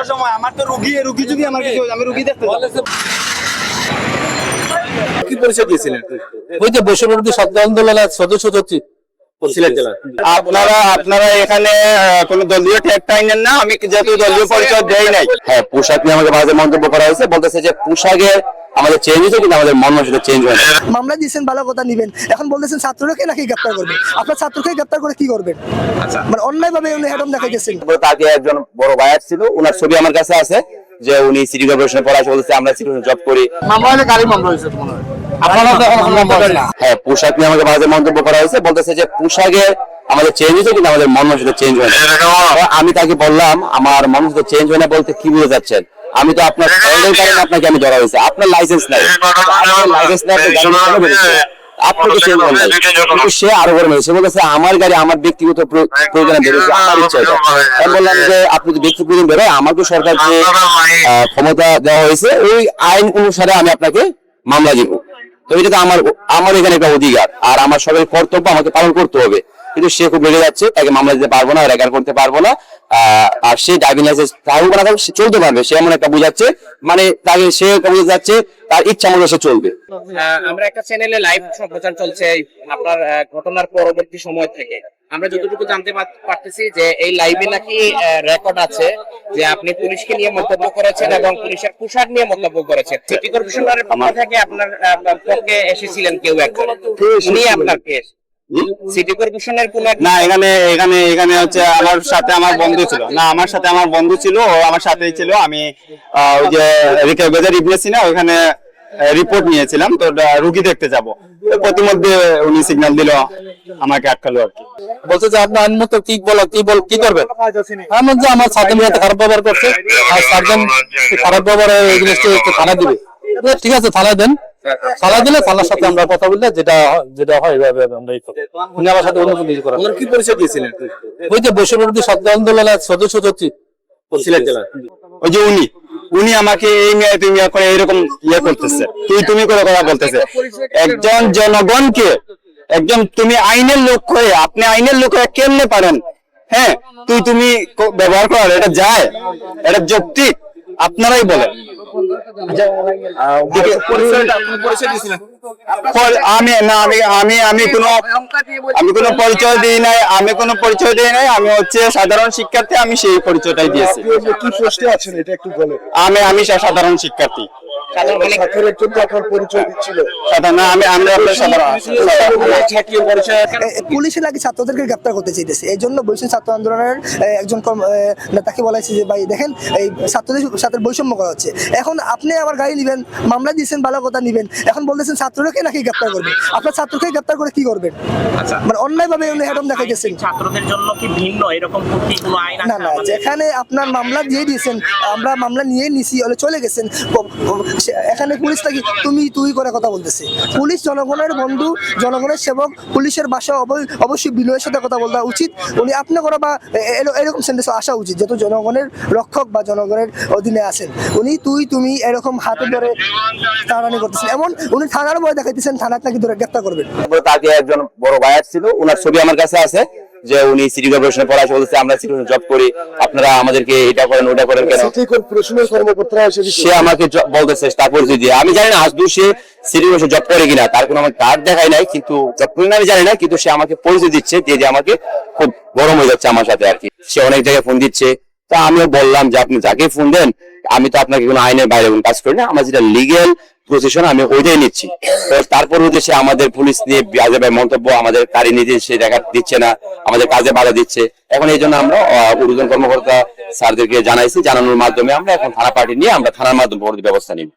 কত সময় আমার তো রুগী রুগী যদি আমার কিছু আমি রুগী দেখতে কি পরিচয় দিয়েছিলেন? ওই যে বৈষম্যবিরোধী শব্দ আন্দোলনের সদস্য আপনারা আপনারা এখানে কোনো দলীয় ঠেক টাইনেন না আমি যেহেতু দলীয় পরিচয় দেই নাই। হ্যাঁ পোশাক নিয়ে আমাকে মন্তব্য করা হয়েছে। বলতেছে যে পোশাকে আমাদের চেঞ্জ হয়েছে কিন্তু আমাদের মন চেঞ্জ হয় মামলা দিয়েছেন ভালো কথা নিবেন। এখন বলতেছেন ছাত্রকে নাকি গ্রেপ্তার করবেন? আপনার ছাত্রকে গ্রেপ্তার করে কি করবেন? মানে অন্যায় ভাবে উনি হেডম তারপরে তাকে একজন বড় বায়ার ছিল ওনার ছবি আমার কাছে আছে যে উনি সিটি কর্পোরেশনে পড়াশোনা বলতেছে আমরা সিটি জব করি। মামলা হলে গাড়ি মামলা হয়েছে মনে হয়। হ্যাঁ পোশাক নিয়ে আমাকে বাজে মন্তব্য করা হয়েছে বলতেছে যে পোশাকে আমাদের চেঞ্জ হয়েছে কিন্তু আমাদের মন চেঞ্জ হয় আমি তাকে বললাম আমার মন চেঞ্জ হয় না বলতে কি বুঝে যাচ্ছেন আমি তো আপনার ফ্রেন্ডের কারণে আপনাকে আমি ধরা হয়েছে। আপনার লাইসেন্স নাই। আপনার লাইসেন্স নাই আপনি গাড়ি চালাতে আপনাকে চেঞ্জ কিন্তু সে আরও বড় মেয়ে। বলেছে আমার গাড়ি আমার ব্যক্তিগত প্রয়োজনে বেরোচ্ছে আমার ইচ্ছা এটা। আমি বললাম যে আপনি তো ব্যক্তি প্রয়োজন বেরোয় আমাকে সরকারকে আহ, ক্ষমতা দেওয়া হয়েছে। ওই আইন অনুসারে আমি আপনাকে মামলা দিব। তো এটা তো আমার আমার এখানে একটা অধিকার। আর আমার সবাই কর্তব্য আমাকে পালন করতে হবে। কিন্তু সে খুব রেগে যাচ্ছে তাকে মামলা দিতে পারব না রেগার করতে পারব না আর সে ড্রাইভিং লাইসেন্স থাকুক না থাকুক, সে চলতে পারবে সে এমন একটা বুঝাচ্ছে মানে তাকে সে বুঝতে যাচ্ছে তার ইচ্ছা মতো সে চলবে। আমরা একটা চ্যানেলে লাইভ সম্প্রচার চলছে আপনার ঘটনার পরবর্তী সময় থেকে। আমরা যতটুকু জানতে পার- পারতেছি যে এই লাইভে নাকি রেকর্ড আছে যে আপনি পুলিশকে নিয়ে মন্তব্য করেছেন এবং পুলিশের পোশাক নিয়ে মন্তব্য করেছেন। সিটি কর্পোরেশনের পক্ষ থেকে আপনার পক্ষে এসেছিলেন কেউ একজন? উনি আপনার কেস সিটি কর্পোরেশনের কোন না এখানে এখানে এখানে হচ্ছে আমার সাথে আমার বন্ধু ছিল। না আমার সাথে আমার বন্ধু ছিল ও আমার সাথেই ছিল। আমি ওই যে রিকেবেজার ইবনেছি না ওখানে রিপোর্ট নিয়েছিলাম। তো রুগী দেখতে যাব। প্রতিমধ্যে উনি সিগন্যাল দিল আমাকে আটকালো আর কি। বলছে যে আপনি আইন মতো কি বলো কি বল কি করবেন? আমি বলছি, আমার মেয়েতে খারাপ ব্যবহার করছে আর সার্জন খারাপ ব্যবহার এই জিনিসটা থানা দিবে। ঠিক আছে থানায় দেন। দিলে সাথে আমরা কথা বললে যেটা যেটা হয় এভাবে আমরা এই। উনি আমার সাথে করেন। ওনার কি পরিচয় দিয়েছিলেন? ওই যে আন্দোলনের সদস্য সচিব। সিলেট জেলা ওই যে উনি উনি আমাকে এই মেয়ে তুমি করে এরকম ইয়ে করতেছে। তুই তুমি করে কথা বলতেছে। একজন জনগণকে একজন তুমি আইনের লোক হয়ে আপনি আইনের লোক হয়ে কেমনে পারেন? হ্যাঁ তুই তুমি ব্যবহার করার এটা যায়। এটা যৌক্তিক। আপনারাই বলেন। পর- আমি না আমি আমি আমি কোনো আমি কোনো পরিচয় দিই নাই আমি কোনো পরিচয় দিই নাই আমি হচ্ছে সাধারণ শিক্ষার্থী আমি সেই পরিচয়টাই দিয়েছি। কি পোস্টে আছেন এটা একটু বলে আমি আমি সাধারণ শিক্ষার্থী। ছাত্রের জন্য আপনার পরিচয় দিচ্ছিল। না, আমি আমি আপনার সাধারণ এ- এ, ছাত্রদেরকে গ্রেপ্তার করতে চাইতেছে। এই জন্য বৈষম্য ছাত্র আন্দোলনের একজন নেতাকে বলা হয়েছে যে ভাই দেখেন এই ছাত্রদের সাথে বৈষম্য করা হচ্ছে। এখন আপনি আমার গাড়ি নিবেন মামলা দিয়েছেন ভালো কথা নিবেন। এখন বলতেছেন ছাত্রকে নাকি গ্রেপ্তার করবেন আপনার ছাত্রকে গ্রেপ্তার করে কি করবেন? মানে অন্যায় ভাবে উনি হেডম দেখাইতেছেন। ছাত্রদের জন্য কি ভিন্ন? এরকম কোনো আইন না না যেখানে আপনার মামলা দিয়ে দিয়েছেন আমরা মামলা নিয়ে নিছি হলে চলে গেছেন। এখানে পুলিশ নাকি তুমি, তুই করে কথা বলতেছে। পুলিশ জনগণের বন্ধু, জনগণের সেবক, পুলিশের বাসা অবৈ- অবশ্যই বিনয়ের সাথে কথা বলা উচিত। উনি আপনি করা বা এরকম সেন্টেন্স আসা উচিত, যেহেতু জনগণের রক্ষক বা জনগণের অধীনে আছেন। উনি, তুই, তুমি এরকম হাতে ধরে টানানি করতেছেন। এমন উনি থানার ভয় দেখাইতেছেন থানার নাকি ধরে গ্রেপ্তার করবেন। তাকে একজন বড় বায়ার ছিল ওনার ছবি আমার কাছে আছে। যে উনি সিটি কর্পোরেশনে পড়াশোনা বলতেছে আমরা সিটি জব করি। আপনারা আমাদেরকে এটা করেন ওটা করেন কেন? সিটি কর্পোরেশনের কর্মকর্তারা এসে সে আমাকে বলতেছে তার পরিচয় দিয়ে। আমি জানি না আজ দূর সে সিটি কর্পোরেশন জব করে কিনা তার কোনো আমার কার্ড দেখায় নাই কিন্তু জব করে আমি জানি না কিন্তু সে আমাকে পরিচয় দিচ্ছে দিয়ে যে আমাকে খুব গরম হয়ে যাচ্ছে আমার সাথে আর কি। সে অনেক জায়গায় ফোন দিচ্ছে। তা আমিও বললাম যে আপনি যাকে ফোন দেন আমি তো আপনাকে কোনো আইনের বাইরে কোনো কাজ করি না। আমার যেটা লিগেল প্রসেশন আমি ওইটাই নিচ্ছি। তারপর হচ্ছে আমাদের পুলিশ নিয়ে বাজে মন্তব্য আমাদের কারি নিজে সে দেখা দিচ্ছে না আমাদের কাজে বাধা দিচ্ছে। এখন এই জন্য আমরা আহ, কর্মকর্তা স্যারদেরকে জানাইছি জানানোর মাধ্যমে আমরা এখন থানা পার্টি নিয়ে আমরা থানার মাধ্যমে ব্যবস্থা নিব।